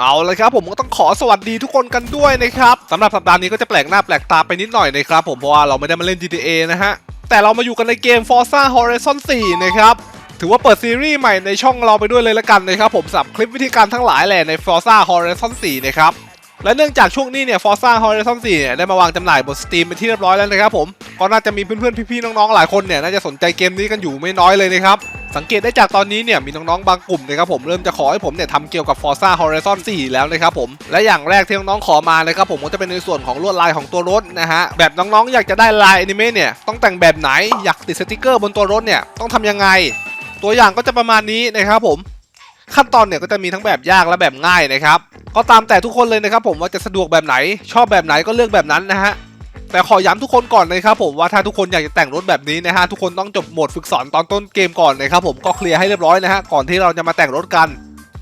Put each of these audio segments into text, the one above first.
เอาเลยครับผมก็ต้องขอสวัสดีทุกคนกันด้วยนะครับสำหรับสัปดาห์นี้ก็จะแปลกหน้าแปลกตาไปนิดหน่อยนะครับผมเพราะว่าเราไม่ได้มาเล่น GTA นะฮะ แต่เรามาอยู่กันในเกม Forza Horizon 4 นะครับ ถือว่าเปิดซีรีส์ใหม่ในช่องเราไปด้วยเลยละกันนะครับผมสำหรับคลิปวิธีการทั้งหลายแหละใน Forza Horizon 4 นะครับ และเนื่องจากช่วงนี้เนี่ย Forza Horizon 4เนี่ยได้มาวางจำหน่ายบน Steam เป็นที่เรียบร้อยแล้วนะครับผม ก็น่าจะมีเพื่อนๆ พี่ๆ น้องๆ หลายคนเนี่ยน่าจะสนใจเกมนี้กันอยู่ไม่น้อยเลยนะครับ สังเกตได้จากตอนนี้เนี่ยมีน้องๆ บางกลุ่มนะครับผมเริ่มจะขอให้ผมเนี่ยทำเกี่ยวกับ Forza Horizon 4 แล้วนะครับผม และอย่างแรกที่น้องๆ ขอมานะครับผมก็จะเป็นในส่วนของลวดลายของตัวรถนะฮะ แบบน้องๆ อยากจะได้ลายอนิเมะเนี่ยต้องแต่งแบบไหน อยากติดสติกเกอร์บนตัวรถเนี่ยต้องทำยังไง ตัวอย่างก็จะประมาณนี้นะครับผม ขั้นตอนเนี่ยก็จะมีทั้งแบบยากและแบบง่ายนะครับ ก็ตามแต่ทุกคนเลยนะครับผมว่าจะสะดวกแบบไหน ชอบแบบไหนก็เลือกแบบนั้นนะฮะแต่ขอย้ำทุกคนก่อนนะครับผมว่าถ้าทุกคนอยากจะแต่งรถแบบนี้นะฮะทุกคนต้องจบโหมดฝึกสอนตอนต้นเกมก่อนนะครับผมก็เคลียร์ให้เรียบร้อยนะฮะก่อนที่เราจะมาแต่งรถกัน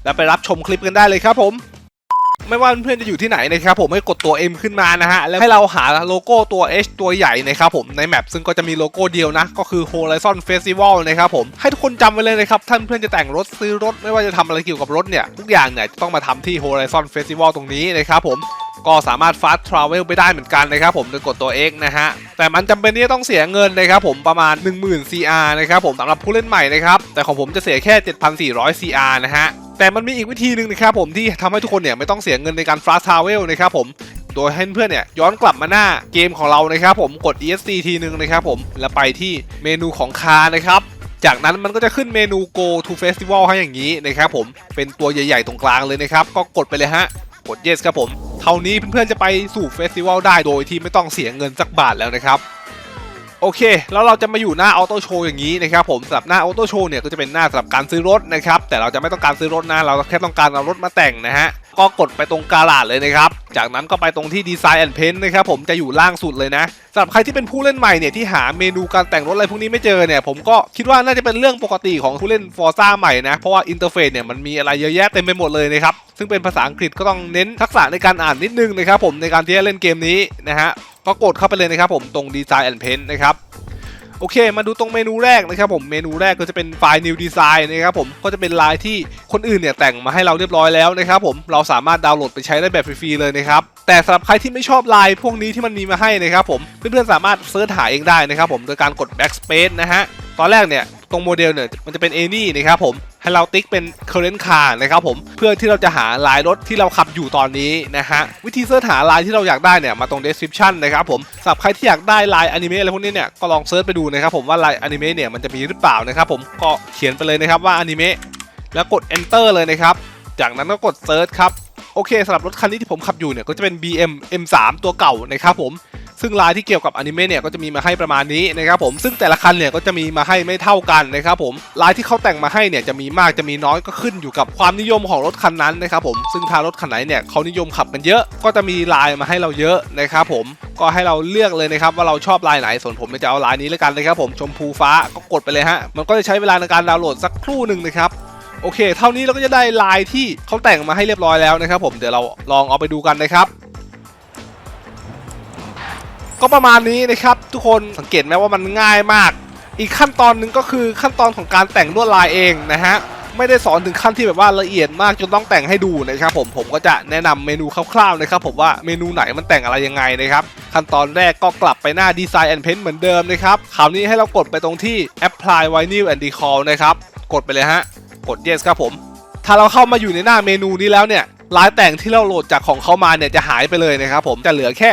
แล้วไปรับชมคลิปกันได้เลยครับผม ไม่ว่าเพื่อนจะอยู่ที่ไหนนะครับผมให้กดตัว M ขึ้นมานะฮะแล้วให้เราหาโลโก้ตัว H ตัวใหญ่นะครับผมในแมปซึ่งก็จะมีโลโก้เดียวนะ ก็คือ Horizon Festival นะครับผมให้ทุกคนจำไว้เลยนะครับท่านเพื่อนจะแต่งรถซื้อรถไม่ว่าจะทำอะไรเกี่ยวกับรถเนี่ยทุกอย่างเนี่ยจะต้องมาทำที่ Horizon Festival ตรงนี้นะครับผมก็สามารถ fast travel ไปได้เหมือนกันนะครับผมโดยกดตัว X นะฮะ แต่มันจำเป็นที่จะต้องเสียเงินนะครับผมประมาณ 10,000 CR นะครับผมสำหรับผู้เล่นใหม่นะครับ แต่ของผมจะเสียแค่ 7,400 CR นะฮะ แต่มันมีอีกวิธีหนึ่งนะครับผมที่ทำให้ทุกคนเนี่ยไม่ต้องเสียเงินในการ fast travel นะครับผมโดยให้เพื่อนเนี่ยย้อนกลับมาหน้าเกมของเรานะครับผมกด ESC ทีนึงนะครับผมแล้วไปที่เมนูของคานะครับจากนั้นมันก็จะขึ้นเมนู go to festival ให้อย่างนี้นะครับผมเป็นตัวใหญ่ ๆ ตรงกลางเลยนะครับ ก็กดไปเลยฮะ กด yes ครับผม เท่านี้เพื่อนๆจะไปสู่เฟสติวัลได้โดยที่ไม่ต้องเสียเงินสักบาทแล้วนะครับ โอเค แล้วเราจะมาอยู่หน้าออโต้โชว์อย่างนี้นะครับผมสำหรับหน้าออโต้โชว์เนี่ยก็จะเป็นหน้าสำหรับการซื้อรถนะครับแต่เราจะไม่ต้องการซื้อรถนะเราแค่ต้องการเอารถมาแต่งนะฮะก็กดไปตรงกาลาดเลยนะครับ จากนั้นก็ไปตรงที่ดีไซน์แอนด์เพนนะครับผมจะอยู่ล่างสุดเลยนะสำหรับใครที่เป็นผู้เล่นใหม่เนี่ยที่หาเมนูการแต่งรถอะไรพวกนี้ไม่เจอเนี่ยผมก็คิดว่าน่าจะเป็นเรื่องปกติของผู้เล่นฟอร์ซ่าใหม่นะเพราะว่าอินเทอร์เฟซเนี่ยมันมีอะไรเยอะแยะเต็มไปหมดเลยนะครับซึ่งเป็นภาษาอังกฤษก็ต้องเน้นทักษะในการอ่านนิดนึงนะครับผมในการที่จะเล่นเกมนี้นะฮะ ก็กดเข้าไปเลยนะครับผมตรงดีไซน์แอนด์เพนนะครับโอเค มาดูตรงเมนูแรกนะครับผมเมนูแรกก็จะเป็นไฟล์ New Design นะครับผมก็จะเป็นลายที่คนอื่นเนี่ยแต่งมาให้เราเรียบร้อยแล้วนะครับผมเราสามารถดาวน์โหลดไปใช้ได้แบบฟรีๆเลยนะครับแต่สำหรับใครที่ไม่ชอบลายพวกนี้ที่มันมีมาให้นะครับผมเพื่อนๆสามารถเสิร์ชหาเองได้นะครับผมโดยการกด backspace นะฮะ ตอนแรกเนี่ยตรงโมเดลเนี่ยมันจะเป็น any นะครับผมให้เราติ๊กเป็น current car นะครับผมเพื่อที่เราจะหาลายรถที่เราขับอยู่ตอนนี้นะฮะวิธีเสิร์ชหาลายที่เราอยากได้เนี่ยมาตรง description นะครับผมสำหรับใครที่อยากได้ลายอนิเมะอะไรพวกนี้เนี่ยก็ลองเซิร์ชไปดูนะครับผมว่าลายอนิเมะเนี่ยมันจะมีหรือเปล่านะครับผมก็เขียนไปเลยนะครับว่าอนิเมะแล้วกด enter เลยนะครับจากนั้นก็กด search ครับโอเคสำหรับรถคันนี้ที่ผมขับอยู่เนี่ยก็จะเป็น BM M3 ตัวเก่านะครับผม ซึ่งลายที่เกี่ยวกับอนิเมะเนี่ยก็จะมีมาให้ประมาณนี้นะครับผมซึ่งแต่ละคันเนี่ยก็จะมีมาให้ไม่เท่ากันนะครับผมลายที่เขาแต่งมาให้เนี่ยจะมีมากจะมีน้อยก็ขึ้นอยู่กับความนิยมของรถคันนั้นนะครับผมซึ่งถ้ารถคันไหนเนี่ยเขานิยมขับกันเยอะ ก็จะมีลายมาให้เราเยอะนะครับผมก็ให้เราเลือกเลยนะครับว่าเราชอบลายไหนส่วนผมจะเอาลายนี้แล้วกันนะครับผมชมพูฟ้าก็กดไปเลยฮะมันก็จะใช้เวลาในการดาวน์โหลดสักครู่หนึ่งนะครับโอเค เท่านี้เราก็จะได้ลายที่เขาแต่งมาให้เรียบร้อยแล้วนะครับผม เดี๋ยวเราลองเอาไปดูกันนะครับ ก็ประมาณนี้นะครับทุกคนสังเกตไหมว่ามันง่ายมาก อีกขั้นตอนหนึ่งก็คือขั้นตอนของการแต่งลวดลายเองนะฮะไม่ได้สอนถึงขั้นที่แบบว่าละเอียดมากจนต้องแต่งให้ดูนะครับผมผมก็จะแนะนำเมนูคร่าวๆนะครับผมว่าเมนูไหนมันแต่งอะไรยังไงนะครับขั้นตอนแรกก็กลับไปหน้า Design and Paint เหมือนเดิมนะครับคราวนี้ให้เรากดไปตรงที่ Apply Vinyl and Decal นะครับกดไปเลยฮะกด yes ครับผม ถ้าเราเข้ามาอยู่ในหน้าเมนูนี้แล้วเนี่ย ลายแต่งที่เราโหลดจากของเขามาเนี่ยจะหายไปเลยนะครับผมจะเหลือแค่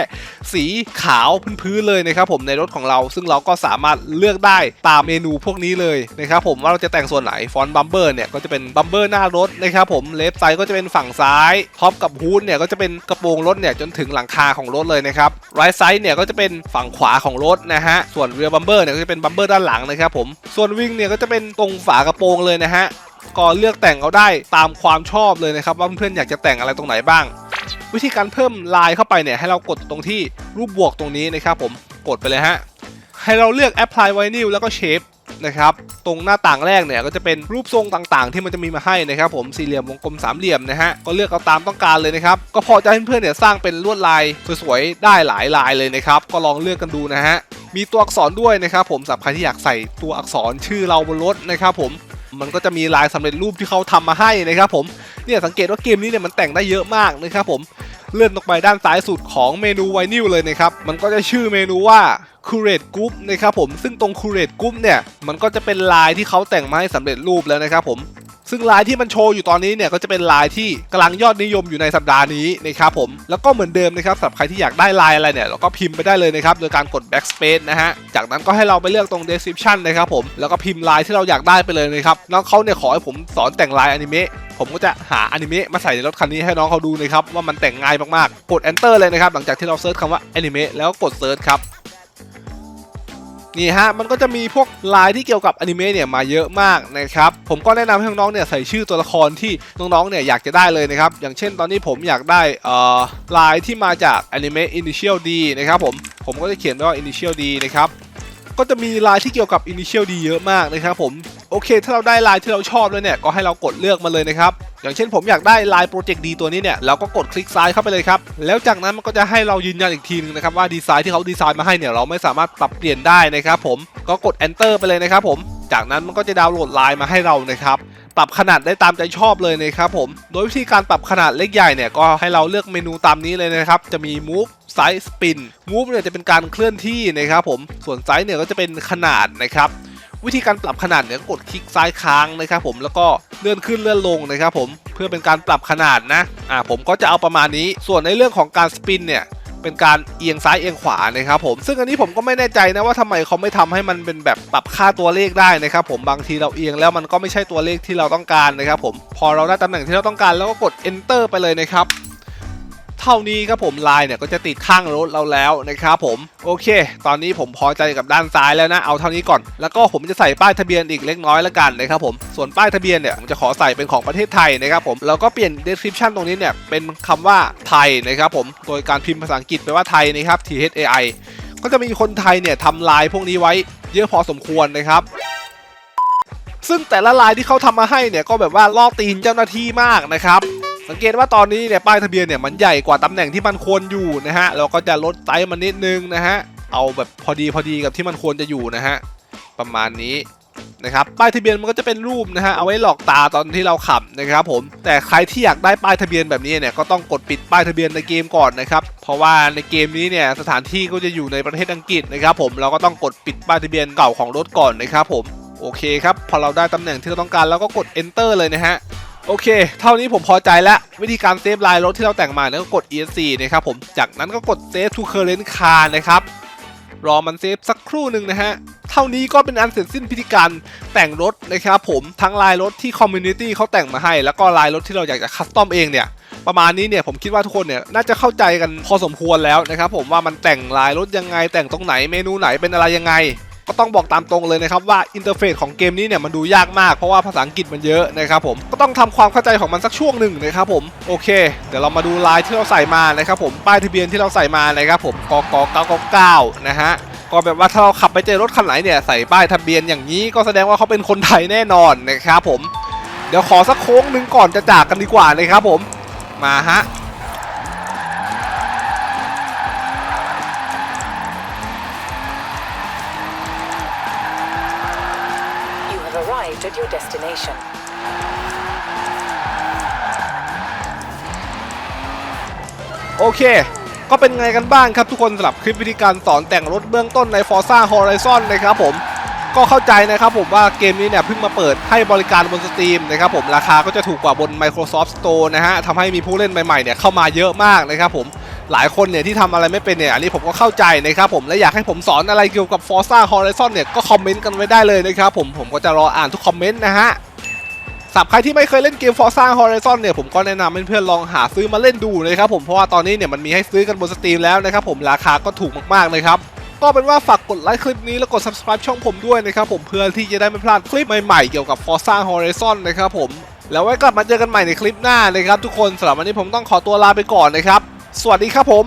สีขาวพื้นๆเลยนะครับผมในรถของเรา ซึ่งเราก็สามารถเลือกได้ตามเมนูพวกนี้เลยนะครับผมว่าเราจะแต่งส่วนไหนฟอนต์บัมเบอร์เนี่ยก็จะเป็นบัมเบอร์หน้ารถนะครับผมเลฟไซด์ก็จะเป็นฝั่งซ้ายท็อปกับฮูดเนี่ยก็จะเป็นกระโปรงรถเนี่ยจนถึงหลังคาของรถเลยนะครับไรไซด์เนี่ยก็จะเป็นฝั่งขวาของรถนะฮะส่วนเรือบัมเบอร์เนี่ยก็จะเป็นบัมเบอร์ด้านหลังนะครับผมส่วนวิ่งเนี่ยก็จะเป็นตรงฝากระโปรงเลยนะฮะ ก็เลือกแต่งเอาได้ตามความชอบเลยนะครับ ว่าเพื่อนๆอยากจะแต่งอะไรตรงไหนบ้าง วิธีการเพิ่มลายเข้าไปเนี่ยให้เรากดตรงที่รูปบวกตรงนี้นะครับผมกดไปเลยฮะให้เราเลือก apply vinyl แล้วก็ shape นะครับตรงหน้าต่างแรกเนี่ยก็จะเป็นรูปทรงต่างๆ ที่มันจะมีมาให้นะครับผมสี่เหลี่ยมวงกลมสามเหลี่ยมนะฮะก็เลือกเอาตามต้องการเลยนะครับก็พอจะให้เพื่อนๆเนี่ยสร้างเป็นลวดลายสวยๆได้หลายลายเลยนะครับก็ลองเลือกกันดูนะฮะมีตัวอักษรด้วยนะครับผมสำหรับใครที่อยากใส่ตัวอักษรชื่อเราบนรถนะครับผม มันก็จะมีลายสำเร็จรูปที่เขาทำมาให้นะครับผมเนี่ยสังเกตว่าเกมนี้เนี่ยมันแต่งได้เยอะมากนะครับผมเลื่อนลงไปด้านซ้ายสุดของเมนูไวนิลเลยนะครับ มันก็จะชื่อเมนูว่า Curate Group นะครับผม ซึ่งตรง Curate Group เนี่ย มันก็จะเป็นลายที่เขาแต่งมาให้สำเร็จรูปแล้วนะครับผม ซึ่งลายที่มันโชว์อยู่ตอนนี้เนี่ยก็จะเป็นลายที่กำลังยอดนิยมอยู่ในสัปดาห์นี้นะครับผมแล้วก็เหมือนเดิมนะครับสำหรับใครที่อยากได้ลายอะไรเนี่ยเราก็พิมพ์ไปได้เลยนะครับโดยการกด backspace นะฮะจากนั้นก็ให้เราไปเลือกตรง description นะครับผมแล้วก็พิมพ์ลายที่เราอยากได้ไปเลยนะครับน้องเขาเนี่ยขอให้ผมสอนแต่งลายอนิเมะผมก็จะหาอนิเมะมาใส่ในรถคันนี้ให้น้องเขาดูนะครับว่ามันแต่งง่ายมากๆกด enter เลยนะครับหลังจากที่เราเซิร์ชคำว่าอนิเมะแล้วกดเซิร์ชครับ นี่ฮะมันก็จะมีพวกลายที่เกี่ยวกับอนิเมะเนี่ยมาเยอะมากนะครับผมก็แนะนำให้น้องๆเนี่ยใส่ชื่อตัวละครที่น้องๆเนี่ยอยากจะได้เลยนะครับอย่างเช่นตอนนี้ผมอยากได้เอ่อลายที่มาจากอนิเมะ Initial D นะครับผมผมก็จะเขียนว่า Initial D นะครับ ก็จะมีลายที่เกี่ยวกับ Initial D เยอะมากนะครับผม โอเค ถ้าเราได้ลายที่เราชอบแล้วเนี่ย ก็ให้เรากดเลือกมาเลยนะครับ อย่างเช่นผมอยากได้ลายโปรเจกต์ดีตัวนี้เนี่ย เราก็กดคลิกซ้ายเข้าไปเลยครับ แล้วจากนั้นมันก็จะให้เรายืนยันอีกทีนึงนะครับว่าดีไซน์ที่เขาดีไซน์มาให้เนี่ยเราไม่สามารถปรับเปลี่ยนได้นะครับผม ก็กด enter ไปเลยนะครับผม จากนั้นมันก็จะดาวน์โหลดลายมาให้เรานะครับปรับขนาดได้ตามใจชอบเลยนะครับผม โดยวิธีการปรับขนาดเล็กใหญ่เนี่ยก็ให้เราเลือกเมนูตามนี้เลยนะครับ จะมี move size spin move เนี่ยจะเป็นการเคลื่อนที่นะครับผมส่วน size เนี่ยก็จะเป็นขนาดนะครับวิธีการปรับขนาดเนี่ยกดคลิกซ้ายค้างนะครับผมแล้วก็เลื่อนขึ้นเลื่อนลงนะครับผมเพื่อเป็นการปรับขนาดนะอ่าผมก็จะเอาประมาณนี้ ส่วนในเรื่องของการสปินเนี่ยเป็นการเอียงซ้ายเอียงขวานะครับผมซึ่งอันนี้ผมก็ไม่แน่ใจนะว่าทำไมเขาไม่ทำให้มันเป็นแบบปรับค่าตัวเลขได้นะครับผมบางทีเราเอียงแล้วมันก็ไม่ใช่ตัวเลขที่เราต้องการนะครับผมพอเราได้ตำแหน่งที่เราต้องการแล้วก็กด enter ไปเลยนะครับ เท่านี้ครับผมลายเนี่ยก็จะติดข้างรถเราแล้วนะครับผมโอเค ตอนนี้ผมพอใจกับด้านซ้ายแล้วนะเอาเท่านี้ก่อน แล้วก็ผมจะใส่ป้ายทะเบียนอีกเล็กน้อยแล้วกันนะครับผมส่วนป้ายทะเบียนเนี่ยผมจะขอใส่เป็นของประเทศไทยนะครับผมแล้วก็เปลี่ยน description ตรงนี้เนี่ยเป็นคำว่าไทยนะครับผมโดยการพิมพ์ภาษาอังกฤษไปว่าไทยนะครับ T H A I ก็จะมีคนไทยเนี่ยทำลายพวกนี้ไว้เยอะพอสมควรนะครับซึ่งแต่ละลายที่เขาทำมาให้เนี่ยก็แบบว่าล่อตีนเจ้าหน้าที่มากนะครับ สังเกตว่าตอนนี้เนี่ยป้ายทะเบียนเนี่ยมันใหญ่กว่าตำแหน่งที่มันควรอยู่นะฮะเราก็จะลดไซส์มันนิดนึงนะฮะเอาแบบพอดีพอดีกับที่มันควรจะอยู่นะฮะประมาณนี้นะครับป้ายทะเบียนมันก็จะเป็นรูปนะฮะเอาไว้หลอกตาตอนที่เราขับนะครับผมแต่ใครที่อยากได้ป้ายทะเบียนแบบนี้เนี่ยก็ต้องกดปิดป้ายทะเบียนในเกมก่อนนะครับเพราะว่าในเกมนี้เนี่ยสถานที่ก็จะอยู่ในประเทศอังกฤษนะครับผมเราก็ต้องกดปิดป้ายทะเบียนเก่าของรถก่อนนะครับผมโอเคครับพอเราได้ตำแหน่งที่เราต้องการเราก็กด enter เลยนะฮะ โอเค เท่านี้ผมพอใจแล้ว วิธีการเซฟลายรถที่เราแต่งมาเนี่ยก็กด ESC นะครับผมจากนั้นก็กด Save to Current Car นะครับรอมันเซฟสักครู่หนึ่งนะฮะ เท่านี้ก็เป็นอันเสร็จสิ้นพิธีการแต่งรถนะครับผมทั้งลายรถที่คอมมูนิตี้เขาแต่งมาให้ แล้วก็ลายรถที่เราอยากจะคัสตอมเองเนี่ย ประมาณนี้เนี่ยผมคิดว่าทุกคนเนี่ยน่าจะเข้าใจกันพอสมควรแล้วนะครับผมว่ามันแต่งลายรถยังไงแต่งตรงไหนเมนูไหนเป็นอะไรยังไง ก็ต้องบอกตามตรงเลยนะครับว่าอินเทอร์เฟซของเกมนี้เนี่ยมันดูยากมากเพราะว่าภาษาอังกฤษมันเยอะนะครับผมก็ต้องทำความเข้าใจของมันสักช่วงหนึ่งนะครับผมโอเค เดี๋ยวเรามาดูลายที่เราใส่มานะครับผมป้ายทะเบียนที่เราใส่มานะครับผมกก999นะฮะก็แบบว่าถ้าเราขับไปเจอรถคันไหนเนี่ยใส่ป้ายทะเบียนอย่างนี้ก็แสดงว่าเขาเป็นคนไทยแน่นอนนะครับผมเดี๋ยวขอสักโค้งหนึ่งก่อนจะจากกันดีกว่านะครับผมมาฮะ arrived at your destination. โอเค ก็เป็นไงกันบ้างครับทุกคนสำหรับคลิปวิธีการสอนแต่งรถเบื้องต้นใน Forza Horizon นะครับผม ก็เข้าใจนะครับผมว่าเกมนี้เนี่ยเพิ่งมาเปิดให้บริการบนสตรีมนะครับผมราคาก็จะถูกกว่าบน Microsoft Store นะฮะทำให้มีผู้เล่นใหม่ๆเนี่ยเข้ามาเยอะมากนะครับผม หลายคนเนี่ยที่ทำอะไรไม่เป็นเนี่ยอันนี้ผมก็เข้าใจนะครับผมและอยากให้ผมสอนอะไรเกี่ยวกับ Forza Horizon เนี่ยก็คอมเมนต์กันไว้ได้เลยนะครับผมผมก็จะรออ่านทุกคอมเมนต์นะฮะสำหรับใครที่ไม่เคยเล่นเกม Forza Horizon เนี่ยผมก็แนะนำเพื่อนๆลองหาซื้อมาเล่นดูนะครับผมเพราะว่าตอนนี้เนี่ยมันมีให้ซื้อกันบนสตรีมแล้วนะครับผมราคาก็ถูกมากๆเลยครับก็เป็นว่าฝากกดไลค์คลิปนี้แล้วกด subscribe ช่องผมด้วยนะครับผมเพื่อที่จะได้ไม่พลาดคลิปใหม่ๆเกี่ยวกับ Forza Horizon นะครับผมแล้วไว้กลับมาเจอกันใหม่ในคลิปหน้านะครับทุกคนสำหรับวันนี้ผมต้องขอตัวลาไปก่อนนะครับ สวัสดีครับผม